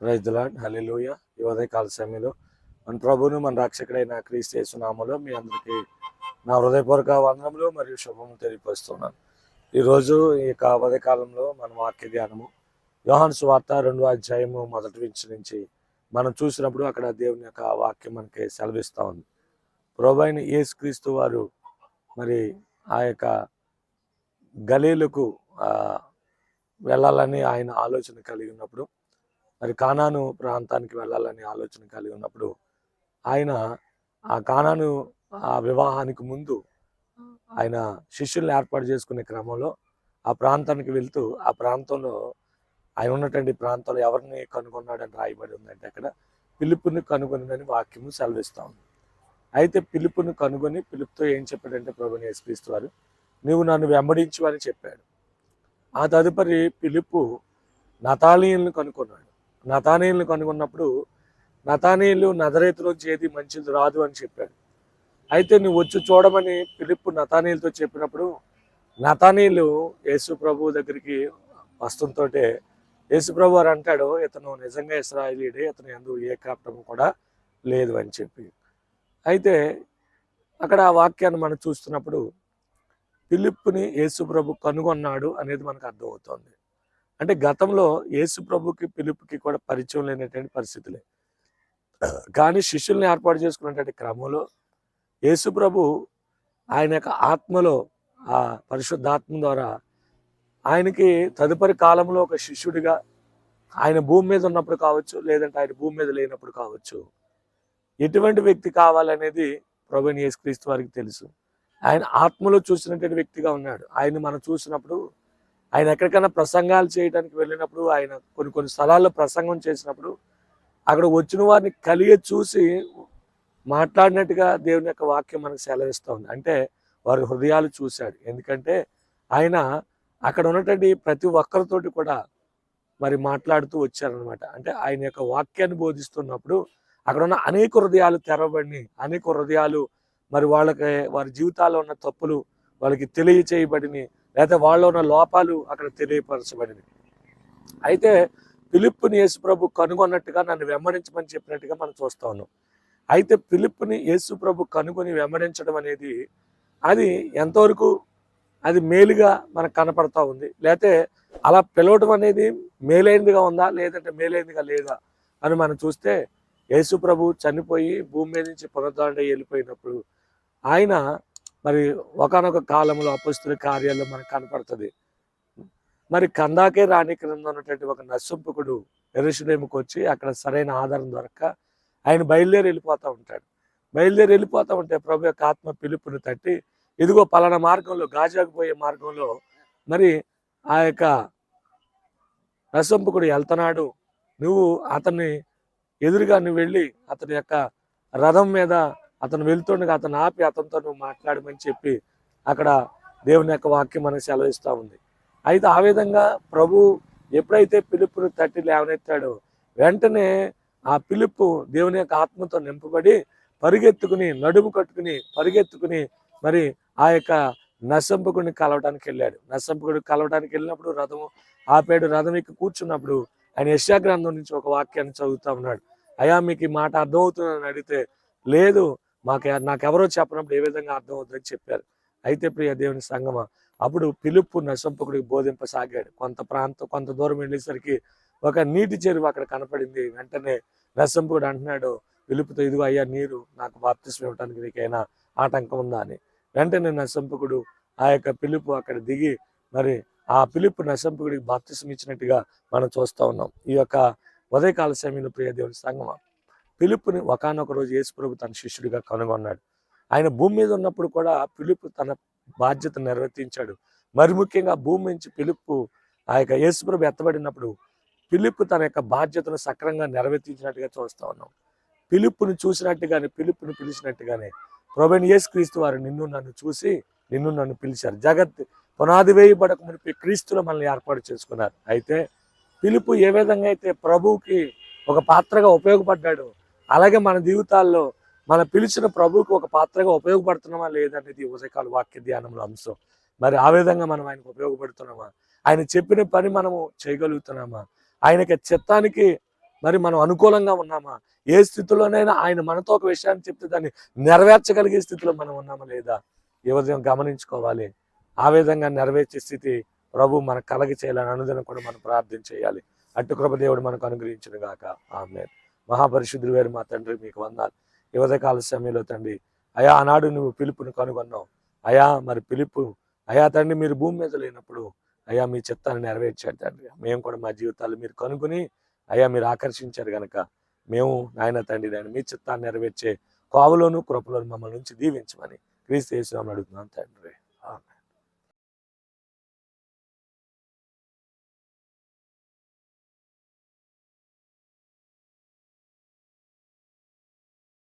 రైతులాడ్ lord ఈ ఉదయకాల సమయంలో మన ప్రభువును మన రక్షకుడైన క్రీస్తు యేసునామలో మీ అందరికీ నా హృదయపూర్వక వందనములు మరియు శుభములు తెలియపరుస్తున్నాను. ఈరోజు ఈ యొక్క ఉదయకాలంలో మన వాక్య ధ్యానము యోహాను సువార్త రెండో అధ్యాయము మొదటి నుంచి నుంచి మనం చూసినప్పుడు అక్కడ దేవుని యొక్క వాక్యం మనకి సెలవిస్తూ ఉంది. ప్రభు అయిన యేసుక్రీస్తు వారు మరి ఆ యొక్క గలీలకు వెళ్ళాలని ఆయన ఆలోచన కలిగి ఉన్నప్పుడు మరి కానాను ప్రాంతానికి వెళ్ళాలని ఆలోచన కలిగి ఉన్నప్పుడు ఆయన ఆ కానాను ఆ వివాహానికి ముందు ఆయన శిష్యుల్ని ఏర్పాటు చేసుకునే క్రమంలో ఆ ప్రాంతానికి వెళ్తూ ఆ ప్రాంతంలో ఆయన ఉన్నటువంటి ప్రాంతంలో ఎవరిని కనుగొన్నాడని రాయబడి ఉందంటే అక్కడ పిలుపుని కనుగొనని వాక్యము సెలవిస్తా ఉంది. అయితే పిలుపుని కనుగొని పిలుపుతో ఏం చెప్పాడంటే ప్రభుని యేసుక్రీస్తు వారు నువ్వు నన్ను వెంబడించు అని చెప్పాడు. ఆ తదుపరి పిలుపు నతానీయులను కనుక్కున్నాడు. నతానీయులను కనుగొన్నప్పుడు నతానీయులు నజరేతులోంచి ఏది మంచిది రాదు అని చెప్పాడు. అయితే నువ్వు వచ్చి చూడమని పిలుపు నతానీయులతో చెప్పినప్పుడు నతానీయులు యేసు ప్రభు దగ్గరికి వస్తుంతో యేసు ప్రభు వారు అంటాడు ఇతను నిజంగా ఇస్రాయలీడే ఇతను ఎందు ఏ కాపటం కూడా లేదు అని చెప్పి. అయితే అక్కడ ఆ వాక్యాన్ని మనం చూస్తున్నప్పుడు పిలుపుని యేసు ప్రభు కనుగొన్నాడు అనేది మనకు అర్థమవుతోంది. అంటే గతంలో యేసు ప్రభుకి పిలుపుకి కూడా పరిచయం లేనటువంటి పరిస్థితులే. కానీ శిష్యుల్ని ఏర్పాటు చేసుకున్నటువంటి క్రమంలో యేసు ప్రభు ఆయన యొక్క ఆత్మలో ఆ పరిశుద్ధాత్మ ద్వారా ఆయనకి తదుపరి కాలంలో ఒక శిష్యుడిగా ఆయన భూమి మీద ఉన్నప్పుడు కావచ్చు లేదంటే ఆయన భూమి మీద లేనప్పుడు కావచ్చు ఎటువంటి వ్యక్తి కావాలనేది ప్రభుని యేసుక్రీస్తు వారికి తెలుసు. ఆయన ఆత్మలో చూసినటువంటి వ్యక్తిగా ఉన్నాడు. ఆయన మనం చూసినప్పుడు ఆయన ఎక్కడికైనా ప్రసంగాలు చేయడానికి వెళ్ళినప్పుడు ఆయన కొన్ని కొన్ని స్థలాల్లో ప్రసంగం చేసినప్పుడు అక్కడ వచ్చిన వారిని కలిగి చూసి మాట్లాడినట్టుగా దేవుని యొక్క వాక్యం మనకు సెలవిస్తూ ఉంది. అంటే వారి హృదయాలు చూశాడు. ఎందుకంటే ఆయన అక్కడ ఉన్నటువంటి ప్రతి ఒక్కరితోటి కూడా మరి మాట్లాడుతూ వచ్చారనమాట అంటే ఆయన యొక్క వాక్యాన్ని బోధిస్తున్నప్పుడు అక్కడ ఉన్న అనేక హృదయాలు తెరవబడి అనేక హృదయాలు మరి వాళ్ళకి వారి జీవితాల్లో ఉన్న తప్పులు వాళ్ళకి తెలియచేయబడిని లేకపోతే వాళ్ళలో ఉన్న లోపాలు అక్కడ తెలియపరచబడినవి. అయితే పిలుపుని యేసు ప్రభు కనుగొన్నట్టుగా నన్ను వెంబడించమని చెప్పినట్టుగా మనం చూస్తా ఉన్నాం. అయితే పిలుపుని యేసు ప్రభు కనుగొని వెంబడించడం అనేది అది ఎంతవరకు అది మేలుగా మనకు కనపడతా ఉంది? లేకపోతే అలా పిలవటం అనేది మేలైనదిగా ఉందా? లేదంటే మేలైనదిగా లేదా? అని మనం చూస్తే యేసు ప్రభు చనిపోయి భూమి మీద నుంచి పునరుద్ధరణ వెళ్ళిపోయినప్పుడు ఆయన మరి ఒకనొక కాలంలో అపస్తుల కార్యాల్లో మనకు కనపడుతుంది. మరి కందాకే రాణి క్రింద ఉన్నటువంటి ఒక నస్సంపుకుడు ఎరుషులేముకు వచ్చి అక్కడ సరైన ఆధారం దొరక్క ఆయన బయలుదేరి వెళ్ళిపోతూ ఉంటాడు. బయలుదేరి వెళ్ళిపోతూ ఉంటే ప్రభు యొక్క ఆత్మ పిలుపుని తట్టి ఇదిగో పలానా మార్గంలో గాజాకు పోయే మార్గంలో మరి ఆ యొక్క నస్సంపుకుడు వెళ్తున్నాడు. నువ్వు అతన్ని ఎదురుగా నువ్వు వెళ్ళి అతని యొక్క రథం మీద అతను వెళ్తుండగా అతను ఆపి అతనితో నువ్వు మాట్లాడమని చెప్పి అక్కడ దేవుని యొక్క వాక్యం మనకు సెలవిస్తూ ఉంది. అయితే ఆ విధంగా ప్రభు ఎప్పుడైతే పిలుపును తట్టి లేవనెత్తాడో వెంటనే ఆ పిలుపు దేవుని యొక్క ఆత్మతో నింపబడి పరిగెత్తుకుని నడుము కట్టుకుని పరిగెత్తుకుని మరి ఆ యొక్క నసంపకుడిని కలవడానికి వెళ్ళాడు. నసంపకుడు కలవడానికి వెళ్ళినప్పుడు రథము ఆపాడు. రథం ఎక్కి కూర్చున్నప్పుడు ఆయన యశాగ్రంథం నుంచి ఒక వాక్యాన్ని చదువుతా ఉన్నాడు. అయా మీకు ఈ మాట అర్థమవుతుందని అడిగితే లేదు. మాకు నాకెవరో చెప్పినప్పుడు ఏ విధంగా అర్థం అవుతుందని చెప్పారు. అయితే ప్రియ దేవుని సంగమ అప్పుడు పిలుపు నశంపకుడికి బోధింపసాగాడు. కొంత ప్రాంతం కొంత దూరం వెళ్ళేసరికి ఒక నీటి చెరువు అక్కడ కనపడింది. వెంటనే నశంపకుడు అంటున్నాడు పిలుపుతో ఇదిగో అయ్యా నీరు నాకు బాప్తిస్మ ఇవ్వడానికి నీకైనా ఆటంకం ఉందా? అని. వెంటనే నశంపకుడు ఆ యొక్క పిలుపు అక్కడ దిగి మరి ఆ పిలుపు నశంపకుడికి బాప్తిస్మ ఇచ్చినట్టుగా మనం చూస్తూ ఉన్నాం. ఈ యొక్క ఉదయకాల సమయంలో ప్రియ దేవుని సంగమ పిలుపుని ఒకనొక రోజు యేసుప్రభు తన శిష్యుడిగా కనుగొన్నాడు. ఆయన భూమి మీద ఉన్నప్పుడు కూడా పిలుపు తన బాధ్యత నిర్వర్తించాడు. మరి ముఖ్యంగా భూమి నుంచి పిలుపు ఆ యొక్క యేసుప్రభు ఎత్తబడినప్పుడు పిలుపు తన యొక్క బాధ్యతను సక్రంగా నెరవేర్తించినట్టుగా చూస్తూ ఉన్నాం. పిలుపుని చూసినట్టుగానే పిలుపుని పిలిచినట్టుగానే ప్రభుని యేసుక్రీస్తు వారు నిన్ను నన్ను చూసి నిన్ను నన్ను పిలిచారు. జగత్ పునాది వేయబడక మునిపి క్రీస్తులు మనల్ని ఏర్పాటు చేసుకున్నారు. అయితే పిలుపు ఏ విధంగా అయితే ప్రభువుకి ఒక పాత్రగా ఉపయోగపడ్డాడు అలాగే మన జీవితాల్లో మన పిలిచిన ప్రభువుకు ఒక పాత్రగా ఉపయోగపడుతున్నామా లేదనేది ఉదయకాల వాక్య ధ్యానంలో అంశం. మరి ఆ విధంగా మనం ఆయనకు ఉపయోగపడుతున్నామా? ఆయన చెప్పిన పని మనము చేయగలుగుతున్నామా? ఆయనకి చిత్తానికి మరి మనం అనుకూలంగా ఉన్నామా? ఏ స్థితిలోనైనా ఆయన మనతో ఒక విషయాన్ని చెప్తే దాన్ని నెరవేర్చగలిగే స్థితిలో మనం ఉన్నామా లేదా? ఈ ఉదయం గమనించుకోవాలి. ఆ విధంగా నెరవేర్చే స్థితి ప్రభు మనకు కలగ చేయాలని అనుదినం కూడా మనం ప్రార్థన చేయాలి. అటు కృప దేవుడు మనకు అనుగ్రహించిన గాక. ఆమె మహాపరిశుద్ధుడు వేరు మా తండ్రి మీకు వందాలు. ఈ ఉదయకాల సమయంలో తండ్రి అయా ఆనాడు నువ్వు పిలుపుని కనుగొన్నావు. అయా మరి పిలుపు అయా తండ్రి మీరు భూమి మీద లేనప్పుడు అయ్యా మీ చిత్తాన్ని నెరవేర్చాడు తండ్రి. మేము కూడా మా జీవితాలు మీరు కనుగొని అయ్యా మీరు ఆకర్షించారు కనుక మేము నాయన తండ్రి నాయన మీ చిత్తాన్ని నెరవేర్చే కావులోను కృపలోను మమ్మల్ని నుంచి దీవించమని క్రీస్తు యేసు అడుగుతున్నాను తండ్రి.